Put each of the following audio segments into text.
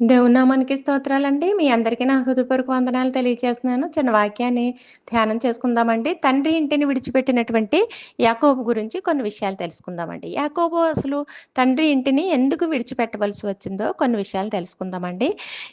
దేవునామానికి స్తోత్రాలండి. మీ అందరికీ నా హృదయపూర్వక వందనాలు తెలియజేస్తున్నాను. చిన్న వాక్యాన్ని ధ్యానం చేసుకుందామండి. తండ్రి ఇంటిని విడిచిపెట్టినటువంటి యాకోబు గురించి కొన్ని విషయాలు తెలుసుకుందామండి. యాకోబు అసలు తండ్రి ఇంటిని ఎందుకు విడిచిపెట్టవలసి వచ్చిందో కొన్ని విషయాలు తెలుసుకుందామండి.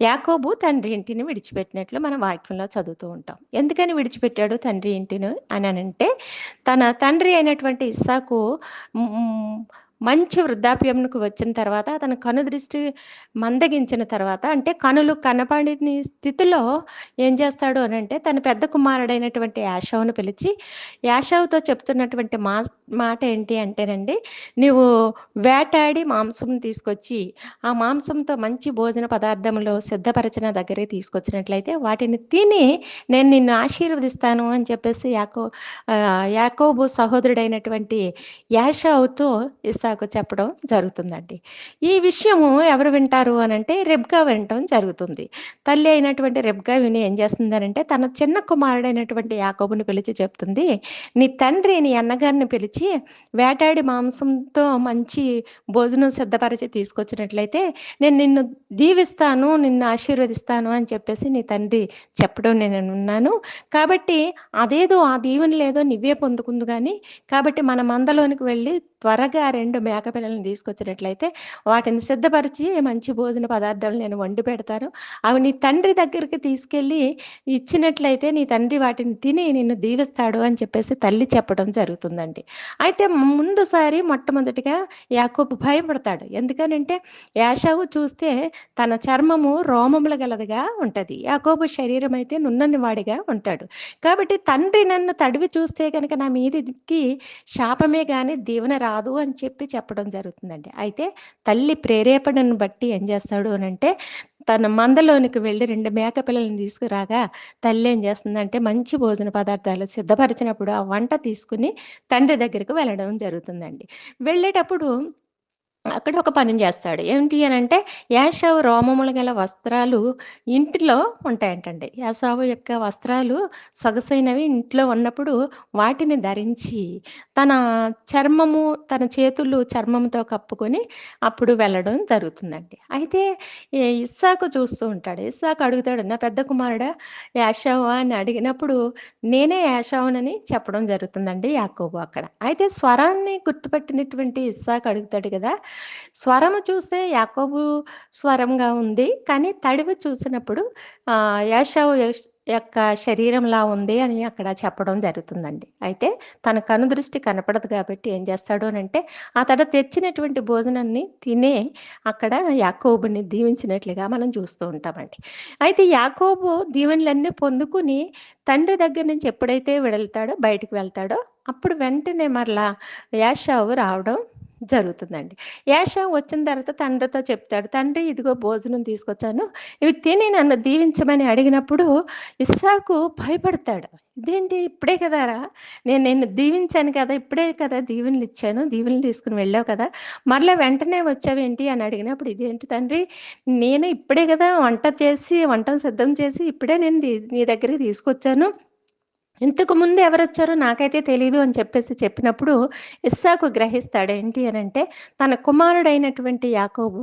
యాకోబు తండ్రి ఇంటిని విడిచిపెట్టినట్లు మనం వాక్యంలో చదువుతూ ఉంటాం. ఎందుకని విడిచిపెట్టాడు తండ్రి ఇంటిని అని అంటే తన తండ్రి అయినటువంటి ఇస్సాకు మంచి వృద్ధాప్యంకు వచ్చిన తర్వాత తన కనుదృష్టి మందగించిన తర్వాత అంటే కనులు కనపడిని స్థితిలో ఏం చేస్తాడు అని అంటే తన పెద్ద కుమారుడైనటువంటి యాషవ్ను పిలిచి యాషవ్తో చెప్తున్నటువంటి మా మాట ఏంటి అంటేనండి నీవు వేటాడి మాంసం తీసుకొచ్చి ఆ మాంసంతో మంచి భోజన పదార్థములు సిద్ధపరచిన దగ్గరే తీసుకొచ్చినట్లయితే వాటిని తిని నేను నిన్ను ఆశీర్వదిస్తాను అని చెప్పేసి యాకో యాకోబు సహోదరుడైనటువంటి యాషవుతో ఇస్సాకు చెప్పడం జరుగుతుందండి. ఈ విషయము ఎవరు వింటారు అని అంటే రెబ్గా వినటం జరుగుతుంది. తల్లి అయినటువంటి రెబ్గా విని ఏం చేస్తుందనంటే తన చిన్న కుమారుడైనటువంటి యాకోబుని పిలిచి చెప్తుంది నీ తండ్రి నీ అన్నగారిని పిలిచి వేటాడి మాంసంతో మంచి భోజనం సిద్ధపరిచి తీసుకొచ్చినట్లయితే నేను నిన్ను దీవిస్తాను నిన్ను ఆశీర్వదిస్తాను అని చెప్పేసి నీ తండ్రి చెప్పడం నేను ఉన్నాను కాబట్టి అదేదో ఆ దీవెన లేదో నువ్వే పొందుకుందు కానీ కాబట్టి మన మందలోనికి వెళ్ళి త్వరగా రెండు మేకపిల్లలను తీసుకొచ్చినట్లయితే వాటిని సిద్ధపరిచి మంచి భోజన పదార్థాలు నేను వండి పెడతాను. అవి నీ తండ్రి దగ్గరికి తీసుకెళ్ళి ఇచ్చినట్లయితే నీ తండ్రి వాటిని తిని నిన్ను దీవిస్తాడు అని చెప్పేసి తల్లి చెప్పడం జరుగుతుందండి. అయితే ముందుసారి మొట్టమొదటిగా యాకోబు భయపడతాడు. ఎందుకనంటే యాషావు చూస్తే తన చర్మము రోమములు గలదిగా ఉంటుంది. యాకోబు శరీరం అయితే నున్నని వాడిగా ఉంటాడు. కాబట్టి తండ్రి నన్ను తడివి చూస్తే కనుక నా మీదికి శాపమే కానీ దీవెన రాదు అని చెప్పి చెప్పడం జరుగుతుందండి. అయితే తల్లి ప్రేరేపణను బట్టి ఏం చేస్తాడు అని అంటే తన మందలోనికి వెళ్ళి రెండు మేక పిల్లల్ని తీసుకురాగా తల్లి ఏం చేస్తుందంటే మంచి భోజన పదార్థాలు సిద్ధపరిచినప్పుడు ఆ వంట తీసుకుని తండ్రి దగ్గరికి వెళ్ళడం జరుగుతుందండి. వెళ్ళేటప్పుడు అక్కడ ఒక పని చేస్తాడు. ఏమిటి అని అంటే యాషావు రోమములు గల వస్త్రాలు ఇంటిలో ఉంటాయంటండి. యాసావు యొక్క వస్త్రాలు సొగసైనవి ఇంట్లో ఉన్నప్పుడు వాటిని ధరించి తన చర్మము తన చేతులు చర్మంతో కప్పుకొని అప్పుడు వెళ్ళడం జరుగుతుందండి. అయితే ఇస్సాకు చూస్తూ ఉంటాడు. ఇస్సాకు అడుగుతాడు నా పెద్ద కుమారుడా యాషావు? అని అడిగినప్పుడు నేనే యాషావునని చెప్పడం జరుగుతుందండి యాకోబు అక్కడ. అయితే స్వరాన్ని గుర్తుపెట్టినటువంటి ఇస్సాకు అడుగుతాడు కదా స్వరము చూస్తే యాకోబు స్వరంగా ఉంది కానీ తడివి చూసినప్పుడు ఆ, యాషావు యొక్క శరీరంలా ఉంది అని అక్కడ చెప్పడం జరుగుతుందండి. అయితే తన కనుదృష్టి కనపడదు కాబట్టి ఏం చేస్తాడు అని అంటే అతడు తెచ్చినటువంటి భోజనాన్ని తినే అక్కడ యాకోబుని దీవించినట్లుగా మనం చూస్తూ ఉంటామండి. అయితే యాకోబు దీవెనలన్నీ పొందుకుని తండ్రి దగ్గర నుంచి ఎప్పుడైతే వెడతాడో బయటికి వెళ్తాడో అప్పుడు వెంటనే మరలా యాషావు రావడం జరుగుతుందండి. యాష వచ్చిన తర్వాత తండ్రితో చెప్తాడు తండ్రి ఇదిగో భోజనం తీసుకొచ్చాను. ఇవి తిని నన్ను దీవించమని అడిగినప్పుడు ఇస్సాకు భయపడతాడు. ఇదేంటి? ఇప్పుడే కదారా? నేను నిన్ను దీవించాను కదా ఇప్పుడే కదా దీవెనలు ఇచ్చాను దీవెనలు తీసుకుని వెళ్ళావు కదా. మరలా వెంటనే వచ్చావేంటి? అని అడిగినప్పుడు ఇదేంటి తండ్రి? నేను ఇప్పుడే కదా వంట చేసి వంటను సిద్ధం చేసి ఇప్పుడే నేను నీ- నీ దగ్గరికి తీసుకొచ్చాను. ఇంతకు ముందు ఎవరు వచ్చారో నాకైతే తెలియదు అని చెప్పేసి చెప్పినప్పుడు ఇస్సాకు గ్రహిస్తాడు ఏంటి అని అంటే తన కుమారుడైనటువంటి యాకోబు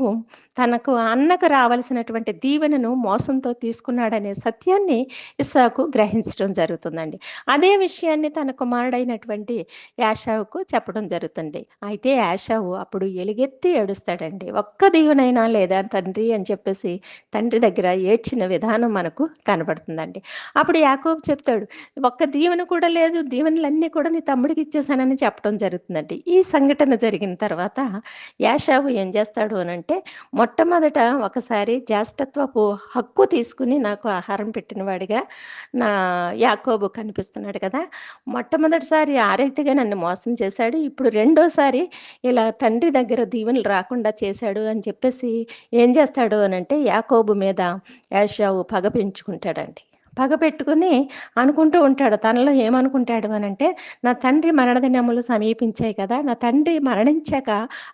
తనకు అన్నకు రావలసినటువంటి దీవెనను మోసంతో తీసుకున్నాడనే సత్యాన్ని ఇస్సాకు గ్రహించడం జరుగుతుందండి. అదే విషయాన్ని తన కుమారుడైనటువంటి యాషావుకు చెప్పడం జరుగుతుంది. అయితే యాషావు అప్పుడు ఎలుగెత్తి ఏడుస్తాడండి ఒక్క దీవెనైనా లేదా తండ్రి? అని చెప్పేసి తండ్రి దగ్గర ఏడ్చిన విధానం మనకు కనబడుతుందండి. అప్పుడు యాకోబు చెప్తాడు ఒక్క దీవెన కూడా లేదు. దీవెనలన్నీ కూడా నీ తమ్ముడికి ఇచ్చేసానని చెప్పడం జరుగుతుందండి. ఈ సంఘటన జరిగిన తర్వాత యాషావు ఏం చేస్తాడు అని అంటే మొట్టమొదట ఒకసారి జ్యేష్ఠత్వపు హక్కు తీసుకుని నాకు ఆహారం పెట్టినవాడిగా నా యాకోబు కనిపిస్తున్నాడు కదా. మొట్టమొదటిసారి ఆ రీతిగా నన్ను మోసం చేశాడు. ఇప్పుడు రెండోసారి ఇలా తండ్రి దగ్గర దీవెనలు రాకుండా చేశాడు అని చెప్పేసి ఏం చేస్తాడు అని అంటే యాకోబు మీద యాషావు పగ పెంచుకుంటాడండి. పగ పెట్టుకుని అనుకుంటూ ఉంటాడు. తనలో ఏమనుకుంటాడు అని అంటే నా తండ్రి మరణదినములు సమీపించాయి కదా! నా తండ్రి మరణించాక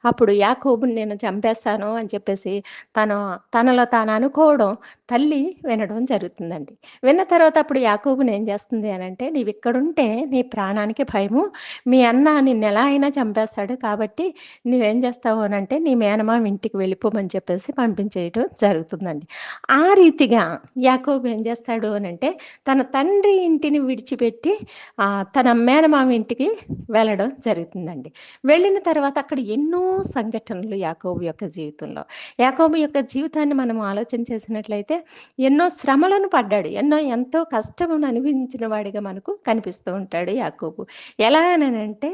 అప్పుడు యాకోబుని నేను చంపేస్తాను అని చెప్పేసి తను తనలో తాను అనుకోవడం తల్లి వినడం జరుగుతుందండి. విన్న తర్వాత అప్పుడు యాకోబుని ఏం చేస్తుంది అనంటే, "నీవిక్కడుంటే నీ ప్రాణానికి భయము. మీ అన్న నిన్నెలా అయినా చంపేస్తాడు. కాబట్టి నువ్వేం చేస్తావు అని అంటే నీ మేనమామ ఇంటికి వెళ్ళిపోమని" చెప్పేసి పంపించేయటం జరుగుతుందండి. ఆ రీతిగా యాకోబు ఏం చేస్తాడు అని అనంటే, తన తండ్రి ఇంటిని విడిచిపెట్టి తన మేనమామ ఇంటికి వెళ్ళడం జరుగుతుందండి. వెళ్ళిన తర్వాత అక్కడ ఎన్నో సంఘటనలు యాకోబు యొక్క జీవితంలో. యాకోబు యొక్క జీవితాన్ని మనం ఆలోచన చేసినట్లయితే ఎన్నో శ్రమలను పడ్డాడు. ఎన్నో ఎంతో కష్టమును అనుభవించిన వాడిగా మనకు కనిపిస్తూ ఉంటాడు యాకోబు. ఎలా అంటే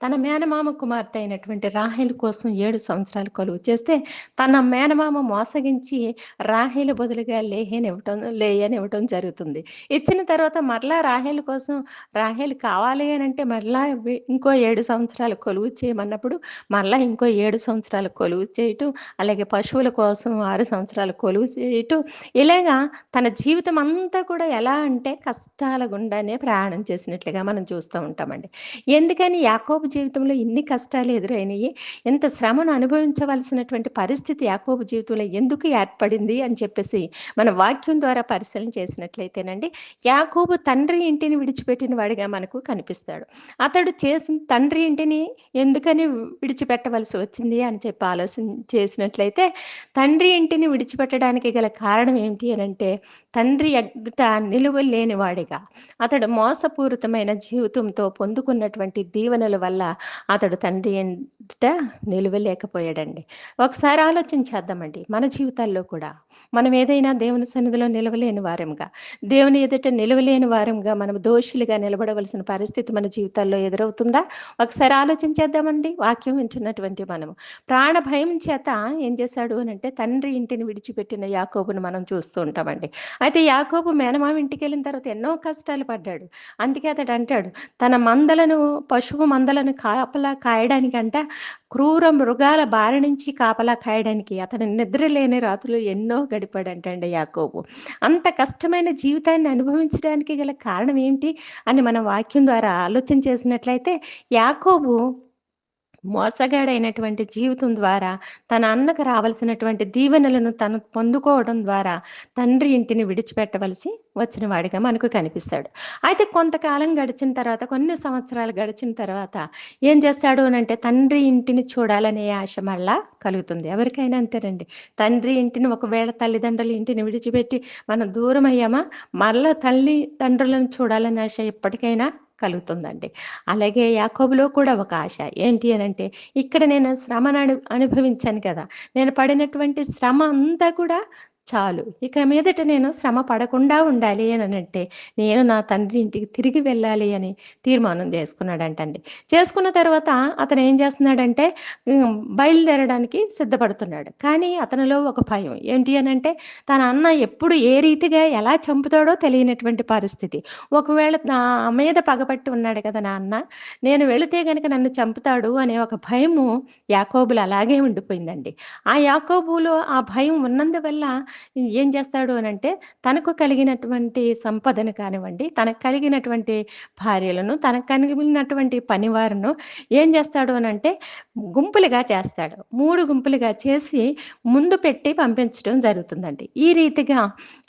తన మేనమామ కుమార్తె అయినటువంటి రాహేలు కోసం ఏడు సంవత్సరాలు కొలువు చేస్తే, తన మేనమామ మోసగించి రాహేలు బదులుగా లేహనివ్వటం లేయనివ్వటం జరుగుతుంది. ఇచ్చిన తర్వాత మరలా రాహేలు కోసం రాహేలు కావాలి అని అంటే మరలా ఇంకో ఏడు సంవత్సరాలు కొలువు చేయమన్నప్పుడు, మరలా ఇంకో ఏడు సంవత్సరాలు కొలువు చేయటం, అలాగే పశువుల కోసం ఆరు సంవత్సరాలు కొలువు చేయటం, ఇలాగా తన జీవితం అంతా కూడా ఎలా అంటే కష్టాల గుండానే ప్రయాణం చేసినట్లుగా మనం చూస్తూ ఉంటామండి. ఎందుకని యాకోబు జీవితంలో ఇన్ని కష్టాలు ఎదురైనాయి ఎంత శ్రమను అనుభవించవలసినటువంటి పరిస్థితి యాకోబు జీవితంలో ఎందుకు ఏర్పడింది అని చెప్పేసి మన వాక్యం ద్వారా పరిశీలన చేసినట్లయితేనండి, యాకోబు తండ్రి ఇంటిని విడిచిపెట్టిన వాడిగా మనకు కనిపిస్తాడు. అతడు చేసిన తండ్రి ఇంటిని ఎందుకని విడిచిపెట్టవలసి వచ్చింది అని చెప్పి ఆలోచన చేసినట్లయితే, తండ్రి ఇంటిని విడిచిపెట్టడానికి గల కారణం ఏమిటి అంటే తండ్రి అడ్డుట నిలువలు లేని వాడిగా, అతడు మోసపూరితమైన జీవితంతో పొందుకున్నటువంటి దీవెనల వల్ల అతడు తండ్రి ఎంట నిలువలేకపోయాడండి. ఒకసారి ఆలోచించేద్దామండి మన జీవితాల్లో కూడా మనం ఏదైనా దేవుని సన్నిధిలో నిలవలేని వారంగా, దేవుని ఎదుట నిలవలేని వారంగా మనం దోషులుగా నిలబడవలసిన పరిస్థితి మన జీవితాల్లో ఎదురవుతుందా? ఒకసారి ఆలోచించేద్దామండి వాక్యం వింటున్నటువంటి మనము. ప్రాణ భయం చేత ఏం చేశాడు అంటే తండ్రి ఇంటిని విడిచిపెట్టిన యాకోబును మనం చూస్తూ ఉంటామండి. అయితే యాకోబు మేనమామ ఇంటికి వెళ్ళిన తర్వాత ఎన్నో కష్టాలు పడ్డాడు. అందుకే అతడు అంటాడు, తన మందలను పశువు మందలను కాపలా కాయడానికంట క్రూర మృగాల బారి నుంచి కాపలా కాయడానికి అతను నిద్ర లేని రాత్రులు ఎన్నో గడిపాడంటండి యాకోబు. అంత కష్టమైన జీవితాన్ని అనుభవించడానికి గల కారణం ఏంటి అని మన వాక్యం ద్వారా ఆలోచన చేసినట్లయితే, యాకోబు మోసగాడైనటువంటి జీవితం ద్వారా తన అన్నకు రావలసినటువంటి దీవెనలను తను పొందుకోవడం ద్వారా తండ్రి ఇంటిని విడిచిపెట్టవలసి వచ్చిన వాడిగా మనకు కనిపిస్తాడు. అయితే కొంతకాలం గడిచిన తర్వాత, కొన్ని సంవత్సరాలు గడిచిన తర్వాత ఏం చేస్తాడు అంటే తండ్రి ఇంటిని చూడాలనే ఆశ మళ్ళా కలుగుతుంది. ఎవరికైనా అంతేనండి. తండ్రి ఇంటిని ఒకవేళ తల్లిదండ్రుల ఇంటిని విడిచిపెట్టి మనం దూరం అయ్యామా, మరలా తల్లిదండ్రులను చూడాలనే ఆశ ఎప్పటికైనా కలుగుతుందండి. అలాగే యాకోబులో కూడా ఒక ఆశ. ఏంటి అని అంటే ఇక్కడ నేను శ్రమను అను అనుభవించాను కదా! నేను పడినటువంటి శ్రమ అంతా కూడా చాలు. ఇక మీదట నేను శ్రమ పడకుండా ఉండాలి అని అంటే నేను నా తండ్రి ఇంటికి తిరిగి వెళ్ళాలి అని తీర్మానం చేసుకున్నాడంటండి. చేసుకున్న తర్వాత అతను ఏం చేస్తున్నాడంటే, బయలుదేరడానికి సిద్ధపడుతున్నాడు. కానీ అతనిలో ఒక భయం. ఏంటి అనంటే, తన అన్న ఎప్పుడు ఏ రీతిగా ఎలా చంపుతాడో తెలియనటువంటి పరిస్థితి. ఒకవేళ నా మీద పగపట్టి ఉన్నాడు కదా నా అన్న, నేను వెళితే గనక నన్ను చంపుతాడు అనే ఒక భయము యాకోబులో అలాగే ఉండిపోయిందండి. ఆ యాకోబులో ఆ భయం ఉన్నందువల్ల ఏం చేస్తాడు అనంటే, తనకు కలిగినటువంటి సంపదను కానివ్వండి, తనకు కలిగినటువంటి భార్యలను, తనకు కలిగినటువంటి పనివారును ఏం చేస్తాడు అనంటే, గుంపులుగా చేస్తాడు. మూడు గుంపులుగా చేసి ముందు పెట్టి పంపించడం జరుగుతుందండి. ఈ రీతిగా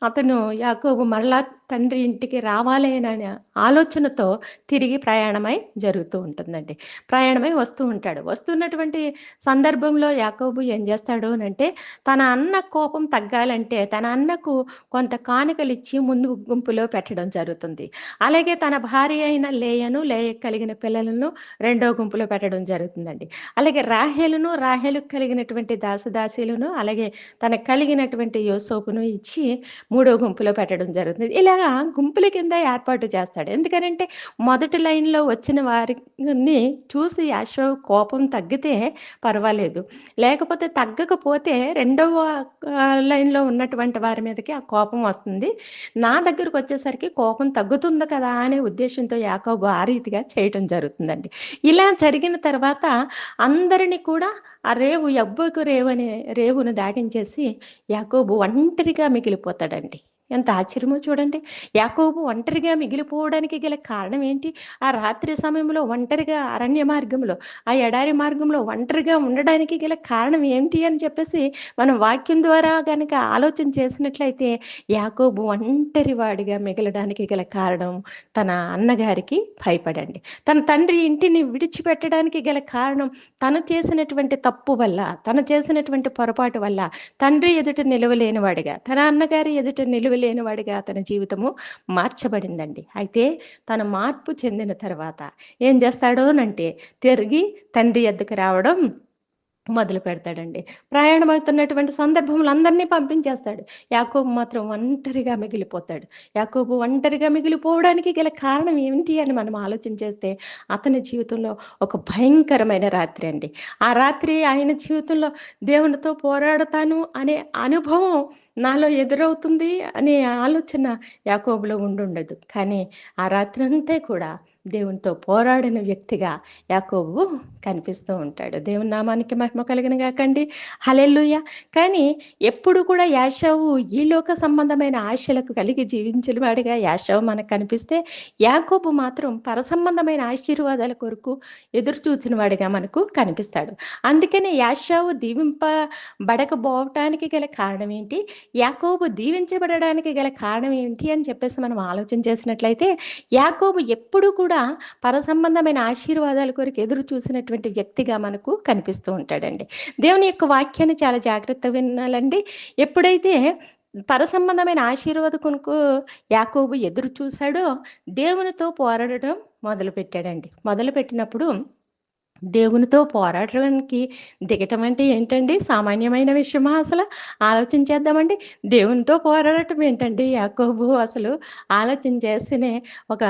అతను యాకోబు మరలా తండ్రి ఇంటికి రావాలేననే ఆలోచనతో తిరిగి ప్రయాణమై జరుగుతూ ఉంటుందండి. ప్రయాణమై వస్తూ ఉంటాడు. వస్తున్నటువంటి సందర్భంలో యాకోబు ఏం చేస్తాడు అంటే తన అన్న కోపం తగ్గాలంటే తన అన్నకు కొంత కానుకలిచ్చి ముందు గుంపులో పెట్టడం జరుగుతుంది. అలాగే తన భార్య అయిన లేయను, లేయకు కలిగిన పిల్లలను రెండో గుంపులో పెట్టడం జరుగుతుందండి. అలాగే రాహేలును, రాహేలుకు కలిగినటువంటి దాసదాసీలను, అలాగే తనకు కలిగినటువంటి యోసోపును ఇచ్చి మూడో గుంపులో పెట్టడం జరుగుతుంది. ఇలా అలాగా గుంపుల కింద ఏర్పాటు చేస్తాడు. ఎందుకనంటే, మొదటి లైన్‌లో వచ్చిన వారిని చూసి అశోక్ కోపం తగ్గితే పర్వాలేదు. లేకపోతే తగ్గకపోతే రెండవ లైన్‌లో ఉన్నటువంటి వారి మీదకి ఆ కోపం వస్తుంది. నా దగ్గరకు వచ్చేసరికి కోపం తగ్గుతుంది కదా! అనే ఉద్దేశంతో యాకోబు ఆ రీతిగా చేయటం జరుగుతుందండి. ఇలా జరిగిన తర్వాత అందరిని కూడా ఆ రేవు యబ్బోకు రేవు అనే రేవును దాటించేసి యాకోబు ఒంటరిగా మిగిలిపోతాడండి. ఎంత ఆశ్చర్యమో చూడండి. యాకోబు ఒంటరిగా మిగిలిపోవడానికి గల కారణం ఏంటి? ఆ రాత్రి సమయంలో ఒంటరిగా అరణ్య మార్గంలో ఆ ఎడారి మార్గంలో ఒంటరిగా ఉండడానికి గల కారణం ఏంటి అని చెప్పేసి మనం వాక్యం ద్వారా కనుక ఆలోచన చేసినట్లయితే యాకోబు ఒంటరి వాడిగా మిగలడానికి గల కారణం తన అన్నగారికి భయపడండి. తన తండ్రి ఇంటిని విడిచిపెట్టడానికి గల కారణం తను చేసినటువంటి తప్పు వల్ల తను చేసినటువంటి పొరపాటు వల్ల తండ్రి ఎదుట నిలవలేనివాడిగా తన అన్నగారి ఎదుట నిలువ లేనివాడిగా అతని జీవితము మార్చబడిందండి. అయితే తన మార్పు చెందిన తర్వాత ఏం చేస్తాడోనంటే తిరిగి తండ్రి ఎద్దుకు రావడం మొదలు పెడతాడండి. ప్రయాణం అవుతున్నటువంటి సందర్భంలో అందరినీ పంపించేస్తాడు. యాకోబు మాత్రం ఒంటరిగా మిగిలిపోతాడు. యాకోబు ఒంటరిగా మిగిలిపోవడానికి గల కారణం ఏమిటి అని మనం ఆలోచన చేస్తే అతని జీవితంలో ఒక భయంకరమైన రాత్రి అండి. ఆ రాత్రి ఆయన జీవితంలో దేవునితో పోరాడతాను అనే అనుభవం నాలో ఎదురవుతుంది అనే ఆలోచన యాకోబులో ఉండుండదు. కానీ ఆ రాత్రి అంతా కూడా దేవునితో పోరాడిన వ్యక్తిగా యాకోబు కనిపిస్తూ ఉంటాడు. దేవుని నామానికి మహిమ కలిగిన కాకండి హలెల్లుయ! కానీ ఎప్పుడు కూడా యాషావు ఈ లోక సంబంధమైన ఆశలకు కలిగి జీవించిన వాడిగా యాషావు మనకు కనిపిస్తే యాకోబు మాత్రం పరసంబంధమైన ఆశీర్వాదాల కొరకు ఎదురు చూచిన వాడిగా మనకు కనిపిస్తాడు. అందుకనే యాషావు దీవింపబడకపోవటానికి గల కారణం ఏంటి? యాకోబు దీవించబడడానికి గల కారణం ఏంటి అని చెప్పేసి మనం ఆలోచన చేసినట్లయితే యాకోబు ఎప్పుడు కూడా పరసంబంధమైన ఆశీర్వాదాల కొరకు ఎదురు చూసినటువంటి వ్యక్తిగా మనకు కనిపిస్తూ ఉంటాడండి. దేవుని యొక్క వాక్యాన్ని చాలా జాగ్రత్తగా వినాలండి. ఎప్పుడైతే పరసంబంధమైన ఆశీర్వాద కొనుకు యాకోబు ఎదురు చూశాడో దేవునితో పోరాడటం మొదలు పెట్టాడండి మొదలు పెట్టినప్పుడు దేవునితో పోరాడడానికి దిగటం అంటే ఏంటండి? సామాన్యమైన విషయమా అసలు? ఆలోచన చేద్దామండి. దేవునితో పోరాడటం ఏంటండి? యాకోబు అసలు ఆలోచన చేస్తేనే ఒక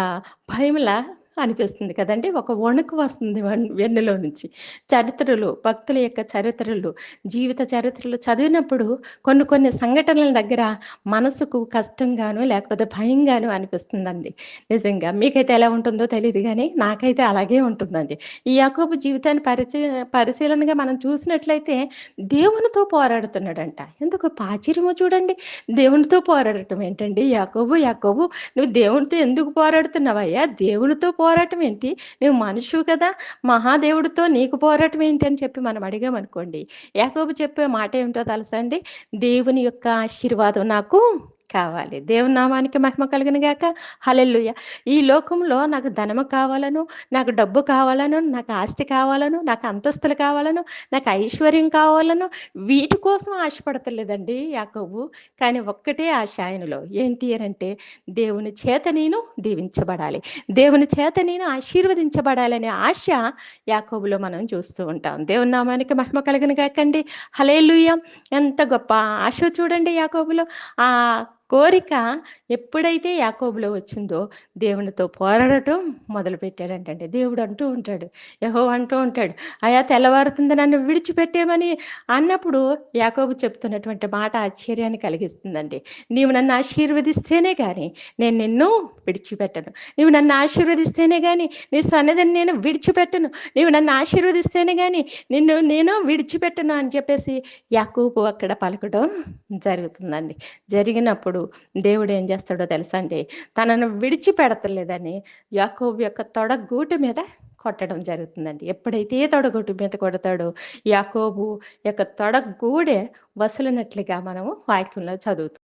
భయంలా అనిపిస్తుంది కదండి. ఒక వణుకు వస్తుంది వెన్నెలో నుంచి. చరిత్రలు భక్తుల యొక్క చరిత్రలు జీవిత చరిత్రలు చదివినప్పుడు కొన్ని కొన్ని సంఘటనల దగ్గర మనసుకు కష్టంగాను లేకపోతే భయంగాను అనిపిస్తుందండి. నిజంగా మీకైతే ఎలా ఉంటుందో తెలియదు కానీ నాకైతే అలాగే ఉంటుందండి. ఈ యాకోబు జీవితాన్ని పరిచయ పరిశీలనగా మనం చూసినట్లయితే దేవునితో పోరాడుతున్నాడంట. ఎందుకు పాచిరమో చూడండి. దేవునితో పోరాడటం ఏంటండి? యాకోబు యాకోబు నువ్వు దేవునితో ఎందుకు పోరాడుతున్నావయ్యా? దేవునితో పోరాటం ఏంటి? నువ్వు మనుషువు కదా మహాదేవుడితో నీకు పోరాటం ఏంటి అని చెప్పి మనం అడిగామనుకోండి యాకోబు చెప్పే మాట ఏమిటో తెలుసా అండి? దేవుని యొక్క ఆశీర్వాదం నాకు కావాలి. దేవుని నామానికి మహిమ కలిగిన గాక. హలెల్లుయ. ఈ లోకంలో నాకు ధనము కావాలను నాకు డబ్బు కావాలను నాకు ఆస్తి కావాలను నాకు అంతస్తులు కావాలను నాకు ఐశ్వర్యం కావాలను వీటి కోసం ఆశపడతలేదండి యాకోబు. కానీ ఒక్కటే ఆశ ఆయనలో. ఏంటి అంటే దేవుని చేత నేను దీవించబడాలి. దేవుని చేత నేను ఆశీర్వదించబడాలనే ఆశ యాకోబులో మనం చూస్తూ ఉంటాం. దేవుని నామానికి మహిమ కలిగిన కాకండి హలేలుయ ఎంత గొప్ప ఆశ చూడండి యాకోబులో. ఆ కోరిక ఎప్పుడైతే యాకోబులో వచ్చిందో దేవునితో పోరాడటం మొదలు పెట్టాడంటండి దేవుడు అంటూ ఉంటాడు. యహో అంటూ ఉంటాడు. అయా తెల్లవారుతుంది నన్ను విడిచిపెట్టేమని అన్నప్పుడు యాకోబు చెప్తున్నటువంటి మాట ఆశ్చర్యాన్ని కలిగిస్తుందండి. నీవు నన్ను ఆశీర్వదిస్తేనే కానీ నేను నిన్ను విడిచిపెట్టను. నీవు నన్ను ఆశీర్వదిస్తేనే కానీ నీ సన్నిధిని నేను విడిచిపెట్టను. నీవు నన్ను ఆశీర్వదిస్తేనే కానీ నిన్ను నేను విడిచిపెట్టను అని చెప్పేసి యాకోబు అక్కడ పలకడం జరుగుతుందండి. జరిగినప్పుడు దేవుడు ఏం చేస్తాడో తెలుసా అండి? తనను విడిచిపెడతలేదని యాకోబు యొక్క తొడగూటి మీద కొట్టడం జరుగుతుందండి. ఎప్పుడైతే తొడగొట్టు మీద కొడతాడో యాకోబు యొక్క తొడగూడే వసలినట్లుగా మనము వాక్యంలో చదువుతాం